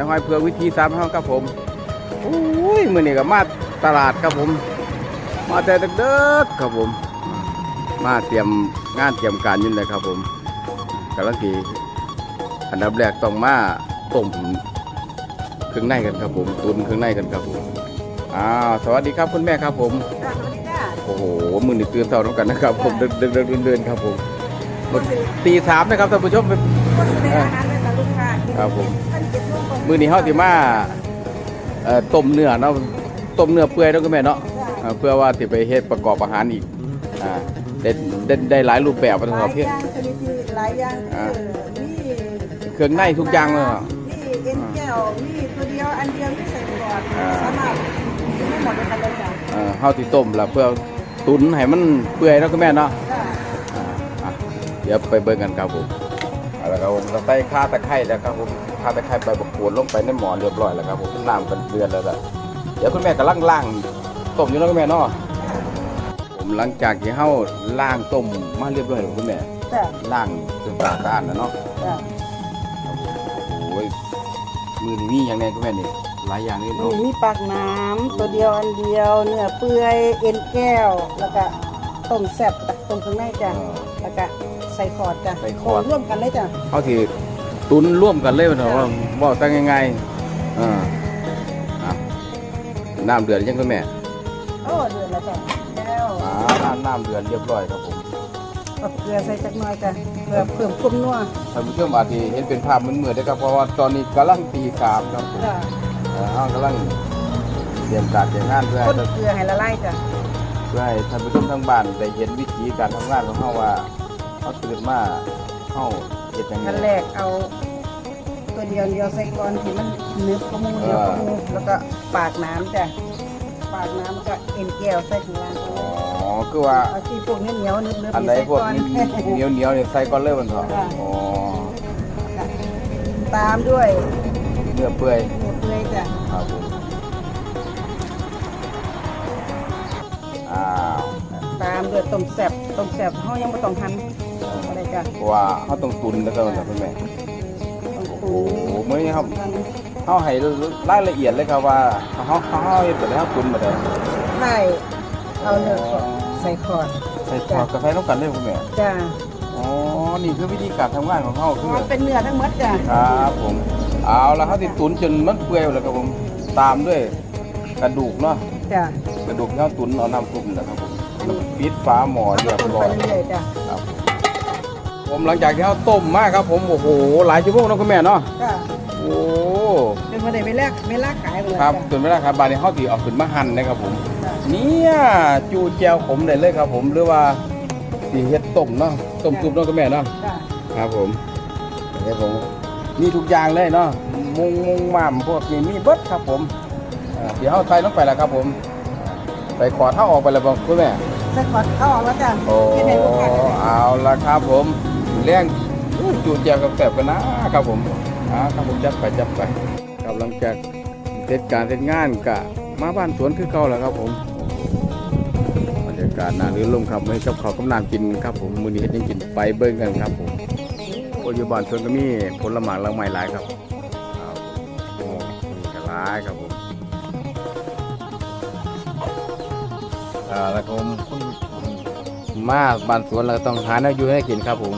ไอ้หอยเผือกวิธีสามห้องครับผมอุ้ยมือนี่ก็มาตลาดครับผม มาแต่เด็กๆครับผม มาเตรียมงานเตรียมการอยุ่นเลยครับผมกำลังทีอันดับแรกต้องมาต้มเครื่องในกันครับผม ตุนเครื่องในกันครับผมอ้าวสวัสดีครับคุณแม่ครับผมจ้าสวัสดีจ้าโอ้โหมือนี่ตื่นเช้าต้องกันนะครับ ผมเดินเดินเดินเดินเดินครับผมตีสามนะครับท่านผู้ชมคนในอาหารเป็นแต่ลูกค้าครับผม มือนี้เฮาสิมาเอ่อต้มเนื้อเนาะต้มเนื้อเปื่อยเนาะคุณแม่เนาะเอ่อเพื่อว่าสิไปเฮ็ดประกอบอาหารอีกอ่าได้ได้ได้หลายรูปแบบหนะคลารับยเพื่ออย่างชนิดที่หลายอย่างคือมีเครื่องในทุกอย่างเลยเหรอมีเอ็นแก้วมีตัวเดียวอันเดียวที่ใส่ก่อนอ่า สามารถกินได้หมดเลยกันเลยจ้ะเอ่อเฮาสิต้มแล้วเพื่อตุ๋นให้มันเปื่อยเนาะคุณแม่เนาะ จ้าอ่าอะเดี๋ยวไปเบิ่งกันครับผม เอาละครับผมเราใส่ข่าตะไคร้แล้วครับผมข่าตะไคร้ใบบักขูดลงไปในหม้อเรียบร้อยแล้วครับผมน้ำกันเดือดแล้วล่ะเดี๋ยวคุณแม่กำลังล่างต้มอยู่เนาะคุณแม่เนาะผมหลังจากที่เฮาล่างต้มมาเรียบร้อยแล้วคุณแม่จ้าล่างจนสะอาดแล้วเนาะจ้าโอ้ยมือนี่มีอย่างแน่คุณแม่นี่หลายอย่างเลยมีเนาะมีปากน้ำตัวเดียวอันเดียวเนื้อเปื่อยเอ็นแก้วแล้วก็ต้มแซ่บต้มข้างในจ้ะเออแล้วก็ใส่คอร์ดจ้ะใส่คอร์ดร่วมกันเลยจ้ะเอาที่ตุนร่วมกันเลยมันเถอะว่าว่าตั้งยังไงเอออะน้ำเดือดยังคุณแม่โอ้เดือดแล้วจ้ะแล้วอ่าน้ำน้ำเดือดเรียบร้อยครับผมเอาเกลือใส่จักหน่อยจ้ะเพื่อเพิ่มความนัวท่านผู้ชมอาจจะเห็นเป็นภาพมืดๆนะครับเพราะว่าตอนนี้กำลังตีสามครับผมจ้ะเออเอากำลังเตรียมการเตรียมงานเพื่อคให้นเกลือให้ละลายจ้ะ เพื่อให้ท่านผู้ชมทั้งบ้านได้เห็นวิธีการทำงานของเขาว่า เขาตื่นมาเขาเห็ดยังไงขั้นแรกเอา ตัวเดียวเดียวใส่ก่อนที่มันเนื้อขมูเนื้อขมูแล้วก็ปากน้ำจ้ะปากน้ำแล้วก็เอ็นแก้วใส่ข้างล่างอ๋อคือว่าเอาที่พวกเหนียวเหนียวๆนึบๆอันใดใส่พวกก่อน เหนียวเหนียวๆเนี่ยใส่ก้อนเลยมันเถอะค่ะ อ๋อตามด้วยเนื้อเปื่อยเนื้อเปื่อยจ้ะครับผมอ้าวตามด้วยต้มแซ่บต้มแซ่บเฮายังบ่ต้องหั่นอะไร จ้ะเพราะว่าเขาต้องตุนแล้วก็มันจะเป็นแม่ ต้องโอ้ปูโหมื้อนี้ครับเขาให้รายละเอียดเลยครับว่าเขาเขาเขาเฮ็ดแบบไหนเขาตุนแบบไหนไล่เอาเนื้อสดใส่คอร์ดใส่ทอดกาแฟต้องกันเลยคุณแม่ จ้ะอ๋อ นี่คือวิธีการทำงานของเขาคือ มันเป็นเนื้อทั้งหมดจ้ะครับผม เอาละเขาติดตุนจนมันเปื่อยแล้วครับผม ตามด้วยกระดูกเนาะ จ้ะกระดูกที่เขาตุนเอาน้ำซุปนี่แหละครับผมแล้วก็ปิดฝาหม้อเรียบต้มร้ไปอยเรื่อยๆจ้ะ ครับ ผมหลังจากที่เขาต้มมากครับผมโอ้โหหลายชั่วโมงเนาะคุณแม่เนาะจ้ะโอ้จนมาได้ไม่แลกไม่ลากขายเลยครับจ้ะจนเวลาครับบานนี้เขาตีเอาขึ้นมาหั่นนะครับผมจ้ะเนี่ยจูแจวขมได้เลยครับ ผมหรือว่าสีเฮ็ดต้มเนาะต้มซุปเนาะคุณแม่เนาะจ้ะครับผมนี่ผมมีทุกอย่างเลยเนาะมุงมุงหม่ำพวกนี้มีเบิดครับผมอ่าเดี๋ยวเขาใส่ลงไปแล้วครับผมใส่ขอดเท้าออกไปแล้วบอกคุณแม่ใส่ขอดเข้าออกแล้วจ้ะโอ้ที่ในลูกค้าจ้ะเอาละครับผม เลี้ยงอู้จูแจวกับแสบกันนะครับผมอ่าครับผมจัดไปจัดไปกำลังจากเสร็จการเสร็จงานกะมาบ้านสวนคือเก่าแล้วครับผมบรรยากาศน่ารื่นรมครับไม่กับข้ากับน้ำกินครับผมมือนี้เฮ็ดยังกินไปเบิ่งกันครับผมโอ้ยอยู่บ้านสวนก็มีผลไม้หลากหลายหลายครับโอ้มีกระลายครับผมอ่าแล้วก็ผม มาบ้านสวนเราก็ต้องหาแนวอยู่ให้กินครับผม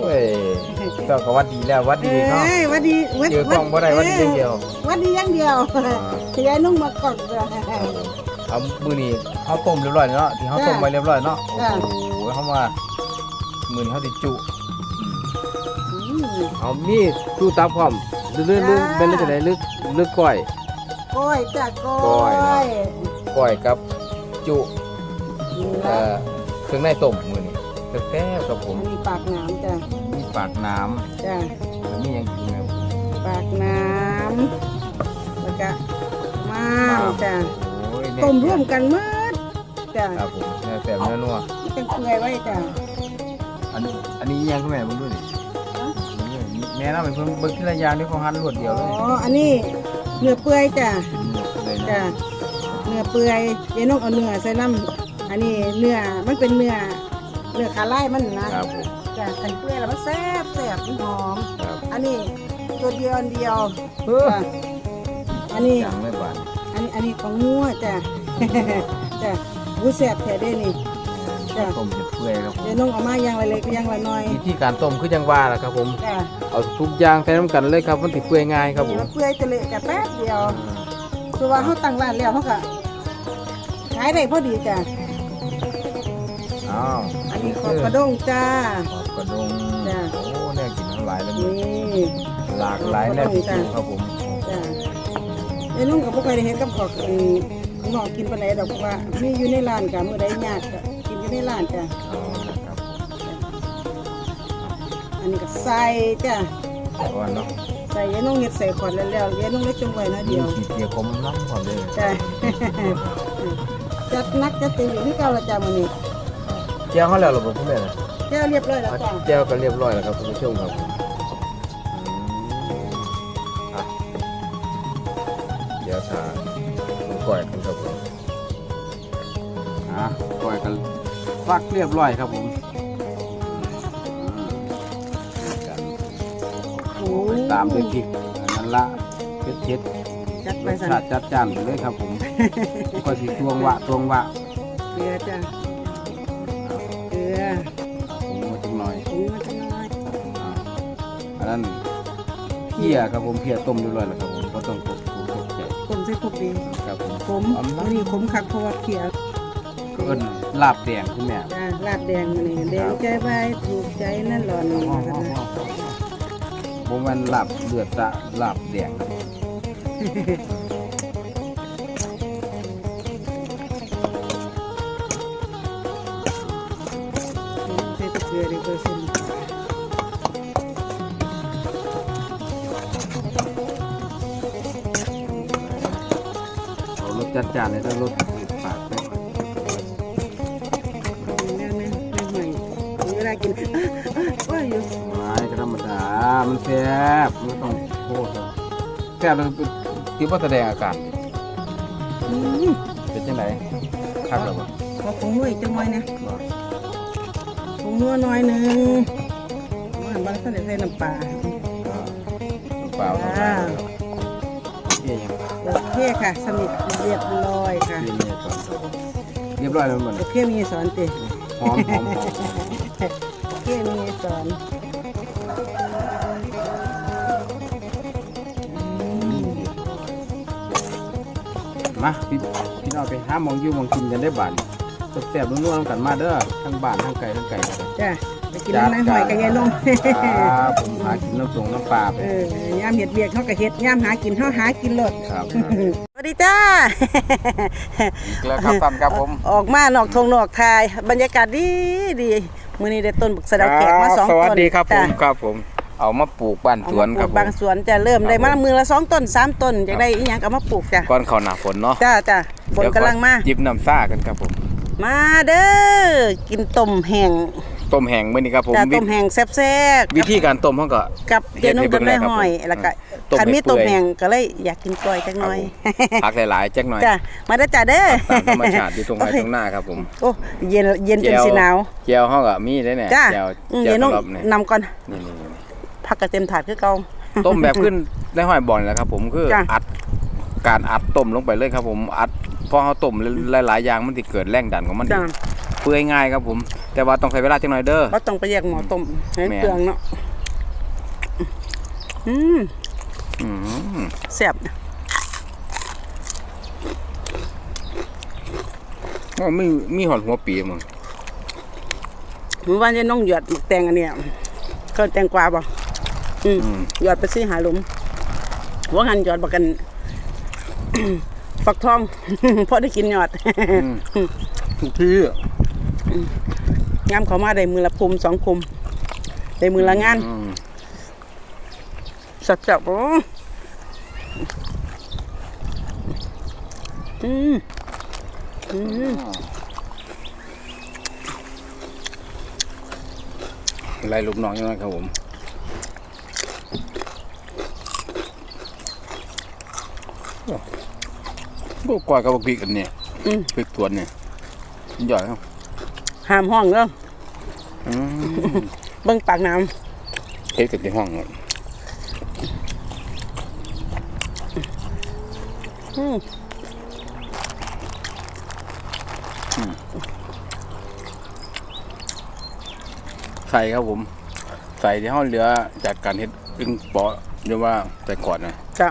โอ้ยก็ก็วัดดีแล้ววัดดีเนาะเอ้ยหวัดดีหวัดเจอกล้องบ่ได้วัดดีอย่างเดียวหวัดดีอย่างเดียวอ่าขยายนุ่งมากดเลยเอามือนี้เขาต้มเรียบร้อยเนาะที่เขาต้มไว้เรียบร้อยเนาะโอ้จ้ะโหเขามามือนี้เขาติจุอืมเอามีตู้ตับพร้อมลึกลึกลึกเป็นเรื่องไหนลึกลึกก้อยก้อยจ้ะก้ก้ออยเนาะยก้อยกับจุ นี่เอ่ละอเครื่องในต้มมือนี่แซ่บๆครับผมอันนี้ปากน้ำจ้ะมีปากน้จ้ะำแล้วมีหยังกินไหมปากน้ำแล้วก็ม้ามจ้ะโอ้ยแต้มร่วมกันหมืดจ้ะครับผมเนื้อแซ่บเนื้อนัวนี่เป็นเปื่อยไว้จ้ะอันนี้อันนี้ยังคุณแม่เบิ่งดูนี่แม่น่าเป็นเพิ่งเบิ่งทีละอย่างที่เขาหั่นรวดเดียวอ๋เลอยอันนี้เนื้อเปื่อยจ้ะเลยจ้ะนะเนื้อเปื่อยเยนกเอาเนื้อใส่น้ำ อันนี้เนื้อมันเป็นเนื้อเนื้อขาไล่มันนะ ครับผมจ้ะใส่เปื่อยแล้วมันแซ่บแซ่บมันหอม ครับอันนี้ตัวเดียวอันเดียวเออจ้ะอันนี้ ยังไม่บานอันนี้อันนี้ของงัวจ้ะ จ้ะหมูแซ่บแท้เด้นี่ จ้ะ ต้มจะเปื่อยครับผมเดี๋ยวน้องเอามาอย่างละเล็กอย่างละน้อย วิธีการต้มคือจังว่าล่ะครับผม จ้ะเอาทุกอย่างใส่น้ำกันเลยครับ มันติเปื่อยง่ายครับผนี่มมันเปื่อยจะเละจะแป๊บเดียว คือว่าเขาตั้งร้านแล้วเขาก็ขายได้พอดีจ้ะ อ้าวอันนี้ขอบกระด้งจ้า ขอบกระดงจ้ะ โอ้แน่กินทั้งหลายแล้วนี่หลากหลายแน่ที่กินครับผมจ้ะเดี๋ยวน้องกับพวกใครได้เห็นกับขอบอืมข้างนอกกินปานไหนดอกเพราะว่ามีอยู่ในร้านกับเมื่อใดยากก็กินอยู่ในร้านจ้ะเอาละครับอันนี้ก็ใส่จ้ะก่อนเนาะใส่ยายน้องเห็ดใส่ขวดแล้วแล้วยายน้องเล็กจงไว้นะมีเดียวขีดเกียร์กลมน้ำความเลยจ้ะจัดนักจัดเต็มอยู่ที่เก่าละจ้ะมื้อนี้ เจ้าเขาแล้วหรอผมคุณแม่นะแก้วเรียบร้อยแล้วจ้ะเจ้าก็เรียบร้อยแล้วครับคุณผู้ชมครับผมอะเดี๋ยวถ้าผมก่อยกันครับผมอะก่อยกันฟักเรียบร้อยครับผมอืมโอ้ตามด้วยพริกอันนั้นละเผ็ดเผ็ดจัดๆไปรสสั่นชาติจัดจ้านไปเลยครับผม ก็สิตวงวะตวงวะเกลือจ้ะ พียครับผมเพียต้มเรียบร้อยแล้วครับผมก็ต้องตกตกใจผมใส่ครบดีครับผมขมอำนาอันนี้ขมคักเพราะว่าเขียวเอิ้นลาบแดงคุณแม่จ้ะลาดแดงมานี่แดงใจใบถูกใจนั่นหล่อนนี่นะบ่แม่นลาบเลือดตะลาบแดงครับ จัดจ้านเลยถ้ารสปากไปแม่แม่แม่ใหม่ถึงเวลากินว่าอยู่ไม่ก็ธรรมดา มันแซ่บมันต้องโคตรแซ่บแล้วที่ว่าแสดงอาการอืมเป็นจังไดคักแล้วบ่ขอผงนัวอีกจังหน่อยนะผงนัวหน่อยหนึงมันบ้านเขาได้ใส่น้ำปลาเปล่าต้องอ่าเพียยังโอ เคค่ะสนิทเรียบร้อยค่ะเพียเนี่ยก่อนเรียบร้อยแล้วมันโอเคมีสอนติหอมหอมหอมโอเคมีสอนอืมมาพี่พี่น้องไปหาหมองอยู่หมองกินกันได้บ้านแซ่บๆนัวๆกันมาเด้อทั้งบ้านทั้งไก่ทั้งไก่กันเลยจ้ะ ไปกินน้ำนางหอยกับยายนงครับผมหากินน้ำตรงน้ำปลาไปเออยามเห็ดเบียกเขาก็เห็ดยามหากินเขาหากินรดครับสวัสดีจ้าอีกแล้วครับท่านครับผม ออกมานอกทงนอกคาย บรรยากาศดีดีมื้อนี้ได้ต้นบุกสะเดาแขกมาสองสต้นวัสดีครับผมจ้ะครับผมเอามาปลูกบ้านเอาสวนมาปคลูรับกผมบางสวนจะเริ่มได้ครับมาผมมือละสองต้นสามต้นอยากได้อีหยังก็เอามาปลูกจ้ะก่อนเข้าหน้าฝนเนาะจ้าจ้าฝนเดี๋ยวกำลังมาจิบน้ำซ่ากันครับผม มาเด้อกินต้มแห้ง ต้มแห้งมื้อนี้ครับผมจ้าวิต้มแห้งแซ่บๆวิธีการต้มเขาก็กับเฮ็เจดนุ่ให้งเบิ่กับงได้เลยครับห้อยผมแล้วก็ต้มคันมีให้เปื่ต้อยมแห้งก็เลยอยากกินกล้อยจักหน่อยผักหลายๆจักหน่อยจ้ามาเด้อจ้าเด้อตามธรรมชาติอยู่ตรงไหนตรงหน้าครับผมโอ้เย็นเย็นจนสิหนาวเจียวเขาก็มีได้เนี่ยจ้าเจียวอืมเจียวเดี๋ยวน้องสำหรับเนี่ยนำก่อนนี่นี่นี่ผักกระเต็มถาดคือเก่าต้มแบบขึ้นได้ห้อยบ่อนแหล้วครับผมคือจ้ะอัดการอัดต้มลงไปเลยครับผมอัดพอเขาต้มหลายๆอย่างมันติเกิดแรงดันของมันจ้า เปื่อยง่ายครับผม แต่ว่าต้องใช้เวลาจังหน่อยเด้อบ่ต้องไปแยกหม้อต้มให้แม่นเปลืองเนาะอืมอืมแซ่บอ๋อมีมีหอดหัวปีมึงมื้อวานจะน้องหยอดหมึกแตงอันเนี้ยก็แตงกวาบ่อืมอืมหยอดไปซี่หาหลุมว่างันหยอดบักกันฟักทองพอได้กินหยอดทุกที่อะ งามเขามาได้มือละคุมสองคุมได้มือละงานอืมสับจับๆโอ้อืมอืมไล่ลูกน้องอยู่นะครับผมโอ้พวกกว่ากับพวกพริกอันเนี่ยอืมพริกตวนเนี่ยใหญ่ครับ ห้ามห้องเด้ออืมเบิ่งปากน้เฮ็ดกันที่ห้องครับำอืมใส่ครับผม ใส่ที่ห้องเหลือจากการเฮ็ดอึ้งเปาะเรียกว่าแต่ก่อนนะจ้ะ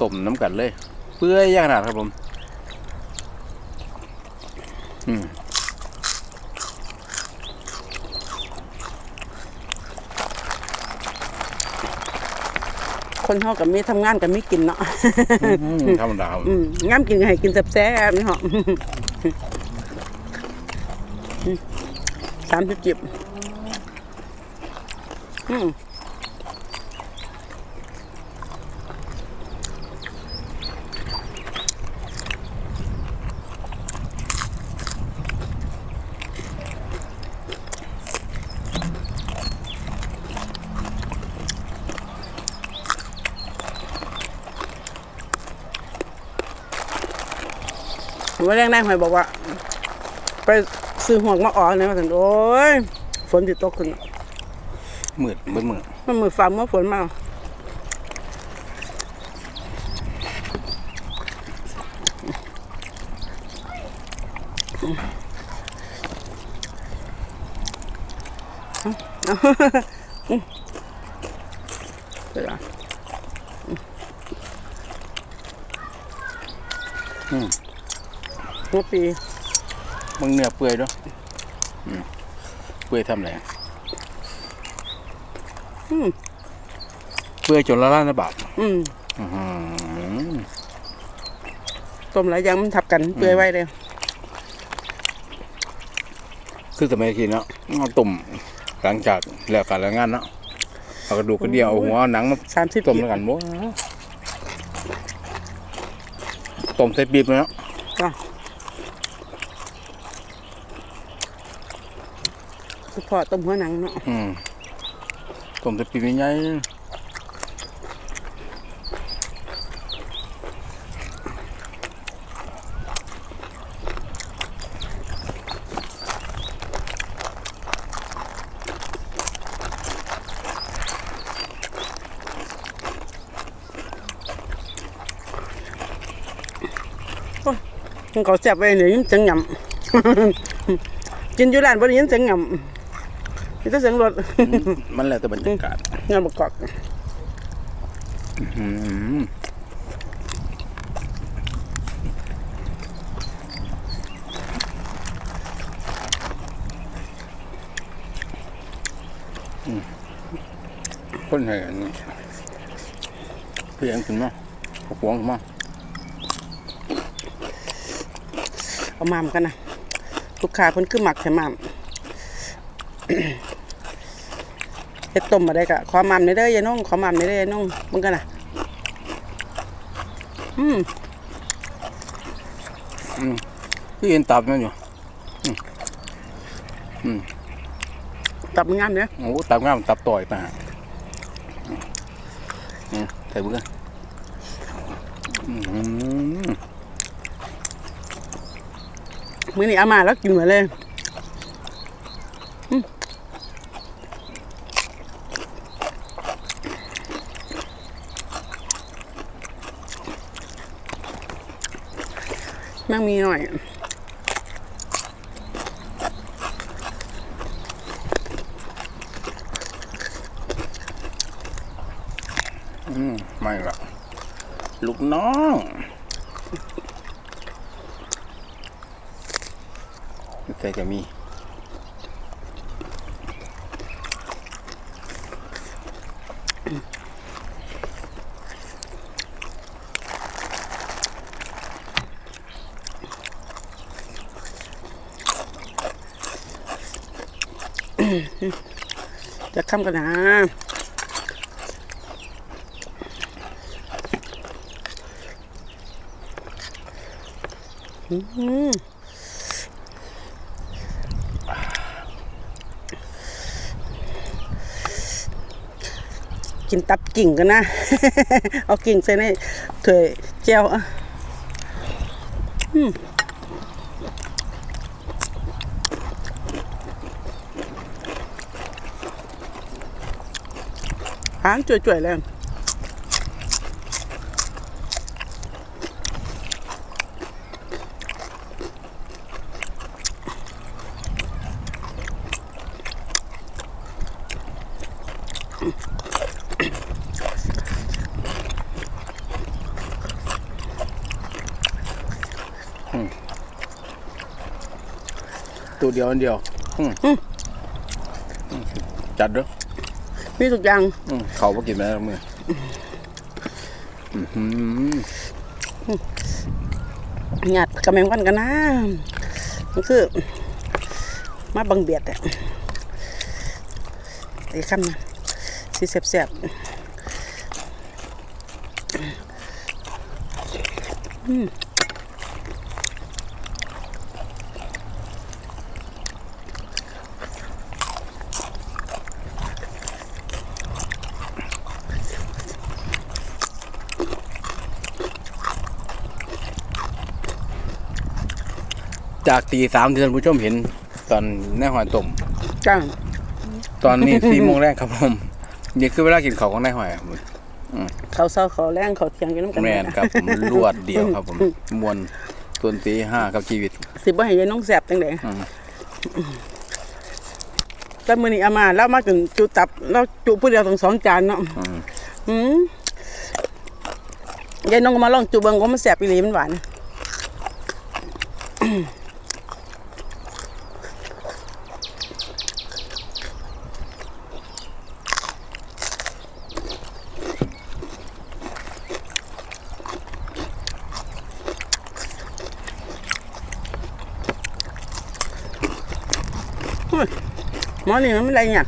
ต้มน้ำกันเลย เปื่อยอย่างขนาดครับผม อืม คนเฮากับมีทำงานกับมีกินเนาะธรรมดาครับอืมงามกินก็ให้กินแซ่บๆนี่เหรอสามสิบจิบอืม วันแรกนายหอยบอกว่า ไปซื้อหวกมาออกเนี่ยมาถึงโอ้ยฝนติดตกขึ้นมืดมืดมืดมันมือฟ้าเมื่อฝนมาเดี๋ยวนะอืม เมื่อปีมึงเนื้อเปื่อยด้วยอืมเปื่อยทำไรอืมเปื่อยจนละล้านละบาทอืมอื้อหือต้มหลายอย่างมันทับกันเปื่อยไว้เลยคือสมัยกี้เนาะเอาตุ่มหลังจากแล้วการแล้วงานเนาะเอากระดูกกระเดียวเอาหัวเอาหนังมาสามสิบต้มแล้วกันบ่ต้มใส่ปี๊บเลยเนาะ จ้ะคือ พอต้มหัวหนังเนาะอืมต้มใส่ปี๊บใหญ่ๆมันเขาแซ่บไว้เนี่ยยิ้มเสียงหยำกินอยู่ร้านบ่ได้ยินเสียงหยำ มีแต่เสียงรถมันแล้วแต่บรรยากาศงานประกอบอืมอืมคนไหนอันนี้เพียงขึ้นมาขวงขึ้นมาเอามามกันนะลูกค้าเพิ่นคือหมักใส่มาม เฮ็ดต้มมาได้กะขอมามในอยเด้อยายน้องขอมามในอยเด้อยายน้องมึงกันนะอืมที่เห็นตับนั่นอยู่ตับมันงามเนี่ยโอ้ตับงามตับต่อยป่ะนี่ใส่เบื่ออืมมื้อนี้เอามาแล้วกินหมดเลย นั่งมีหน่อยอืมไม่ละลูกน้องใจก็มี จะค้ำกันนะกินตับกิ่งกันนะ เอากิ่งใส่ในถ้วยแก้วอะ อืมางจ่วยๆเลยตัวเดียวอันเดียวอืมจัดเด้อ มีทุกอย่างอืมเขาบ่กินไปแล้วมืออื้อหือหยาดกระแมงวันกันนะมันคือ มาบังเบียดอะไอ้คำนะสีแสบๆอืม จากตีสามที่ท่านผู้ชมเห็น ตอนในหอยต้มจ้าตอนนี้สี่โมงแรกครับผมนี่คือเวลากินข้าวของนายหอยครับผมเขาเศร้าเขาแรงเขาเทียงอยู่น้ำกันแมนครับผมรวดเดียวครับผมมวนต้นตีห้ากับชีวิต สิบ่ให้ยายน้องแสบจังไดอืม แต่มื้อนี้เอามาแล้วมาถึงจุตับแล้วจุผู้เดียวต้องสองจานเนาะอืมอืมยายน้องก็มาลองจุเบิ่งว่ามันแสบอีหลีมันหวาน อนี่มันไม่ไรเนี่ยาก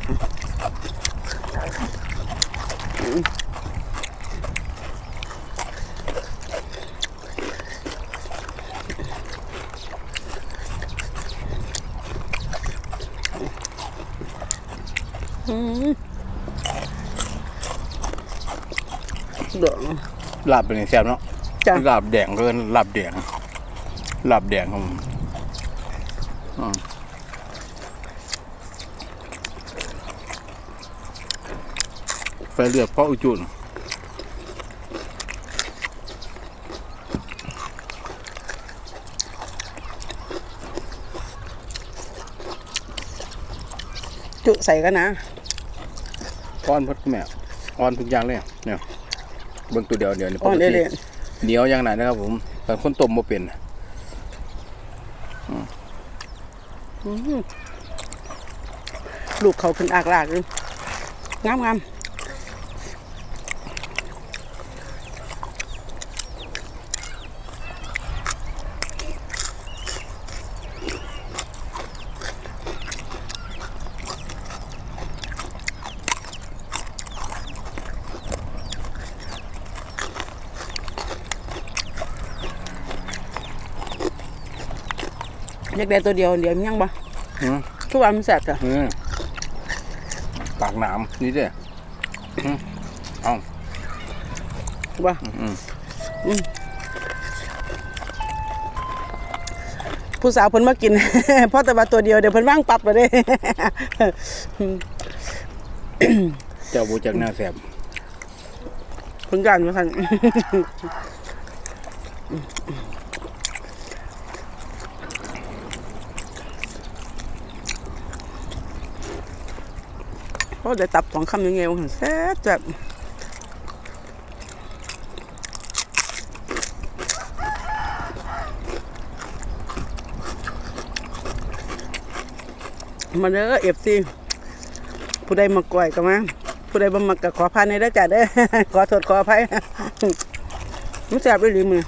อืมเดือดลาบเป็นแซ่บเนาะจ้ะลาบแดงเกินลาบแดงลาบแดงครับผมอืม ไฟเลือดเพราะอุจุนจุใส่กันนะอ้อนพดแม่อ้อนทุกอย่างเลยเนี่ยเบิ่งตัวเดียวเดียวนี่อ่อนปกเอติเลยเหนียวอย่างไหนนะครับผมแต่คนต้มบ่เป็นลูกเขาขึ้นอากลากเลยงามงาม อยากได้ตัวเดียวเดี๋ยวมันยังบ่อืมทุกวันมันแสบจ้ะอืมปากหนามนี่เด้ออืมเอาบ่อืมผู้สาวเพิ่นมากิน เพราะแต่ว่าตัวเดียวเดี๋ยวเพิ่นว่างปรับไปเด้ เจ้าบูจากหน้าแสบเพิ่นกันว่าซั่น โอ้ได้ตับสองคำยังไงวะแซ่บจับมาเด้อเอฟซีผู้ใดมาก่อยก็มาผู้ใดบ่มักก็ขอพานในเด้อจ้ะเด้อขอโทษขออภัยมันแซ่บอีหลีมื้อ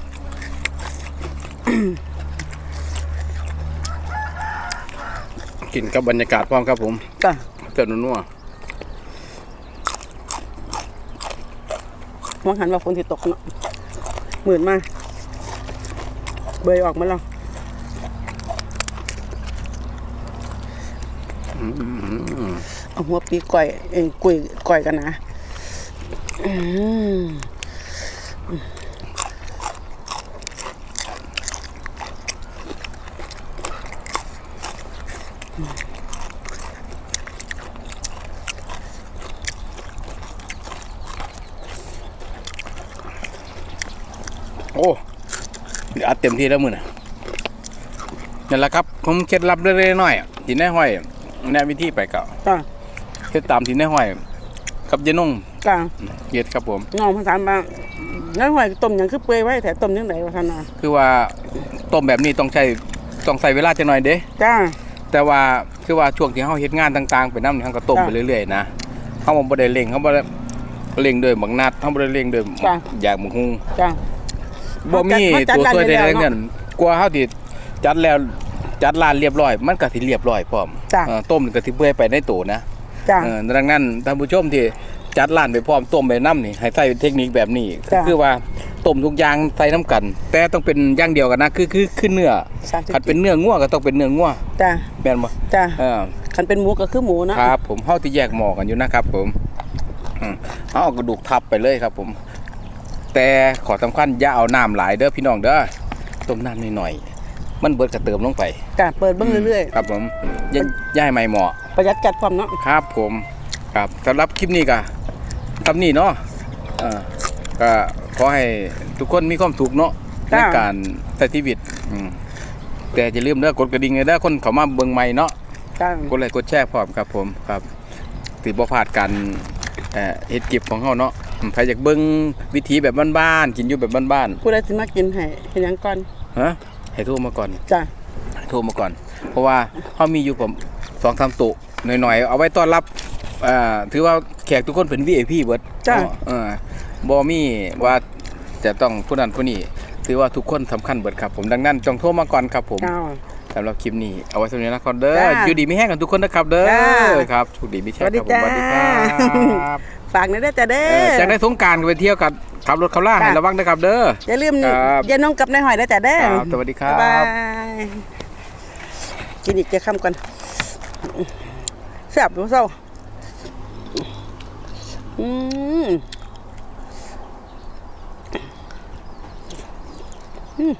กินกับบรรยากาศพร้อมครับผมจ้ะเติมนัว วังหันว่าฝนสิตกเนาะมืดมากเบยออกมาแล้วเอาหัวปีก่อยเองกุยก่อยกันนะ อืม โอ้ เดี๋ยวอัดเต็มที่แล้วมือน่ะนั่นแหละครับ ผมเคล็ดลับเล็กๆน้อยๆที่แน่ห้อยแนะวิธีไปเก่าจ้าเคล็ดตามที่แน่ห้อยกับเจนุ่งจ้าเย็ดครับผมน้องภาษาบ้างนั่นหอยต้มหยังคือเปื่อยไว้แต่ต้มยังไงวะท่านน่ะคือว่าต้มแบบนี้ต้องใช้ต้องใส่เวลาจังหน่อยเด้จ้าแต่ว่าคือว่าช่วงที่เฮาเฮ็ดงานต่างๆ ไปนำนี่เฮาก็ต้มจ้ะไปเรื่อยๆนะเฮาบ่ได้เร่งเฮาบ่ได้เร่งด้วยบักนัดเฮาบ่ได้เร่งด้วยจ้ะอยากบักฮุงจ้า บ่มีเขาจัดตัวช่วยใดร้านไว้ๆแล้วเงินกลัวเฮาสิจัดแล้วจัดร้านเรียบร้อย มันก็สิเรียบร้อยพร้อมจ้ะเออต้มนี่ก็สิเปื่อยไปในตู้นะจ้าเออดังนั้นท่านผู้ชมที่จัดร้านไปพร้อมต้มไปน้ำนี่ให้ใส่เทคนิคแบบนี้จ้ะคือว่าต้มทุกอย่างใส่น้ำกัน แต่ต้องเป็นอย่างเดียวกันนะคือคือคือเนื้อสามสิบคันเป็นเนื้องัวก็ต้องเป็นเนื้องัวจ้าแม่นบ่จ้าเออคันเป็นหมูก็คือหมูนะครับผมเฮาที่แยกหมอกันอยู่นะครับผมอืมเอาเอากระดูกทับไปเลยครับผม แต่ขอสำคัญอย่าเอาน้ำหลายเด้อพี่น้องเด้อต้มน้ำหน่อยๆมันเบิดกระเติมลงไปจ้าเปิดเบิ่งเรื่อยครับผมอย่าอย่าให้ไม่เหมาะ ๆ ประหยัดจัดความเนาะครับผมครับสำหรับคลิปนี้ก็ทำนี่เนาะเอ่อก็ขอให้ทุกคนมีความสุขเนาะในการใช้ชีวิตอืมแต่อย่าลืมเด้อกดกระดิ่งเลยเด้อคนเขามาเบิ่งใหม่เนาะจ้ากดไลค์กดแชร์พร้อมครับผมครับถือบ่พลาดกันเอ่อเฮ็ดกิบของเฮาเนาะอืม ใครอยากเบิ่งวิถีแบบบ้านๆกินอยู่แบบบ้านผู้ใดสิมากินให้เฮ็ดหยังก่อนๆฮะให้โทรมาก่อนจ้าให้โทรมาก่อน เพราะว่าเฮามีอยู่ผมสองสามตุหน่อยๆ เอาไว้ต้อนรับเอ่อถือว่าแขกทุกคนเป็น VIP เบิดจ้าเออบ่มีว่าจะต้องผู้นั้นผู้นี้ถือว่าทุกคนสำคัญเบิดครับผมดังนั้นจงโทรมาก่อนครับผมจ้า สำหรับคลิปนี้ เอาไว้สำหรับนี้นะครับเด้อจ้าอยู่ดีมีแห้งกันทุกคนนะครับเด้อจ้าครับถูกดีมีแช่ครับผมสสวัวัสสดีดีคจ้ารับ ฝากหนี่อยเด้อจ้าเด้เอออจากได้สงกรารไปเที่ยวกับขับรถขับล่าให้จ้าระวังนะครับเด้ออย่าลืมครับอย่าน้องกับนายหอยเด้อจ้าเด้อครับสวัสดีครับบ๊ายบายกินอีกจะค่ำก่อนแซ่บดูเศร้าอืมอืม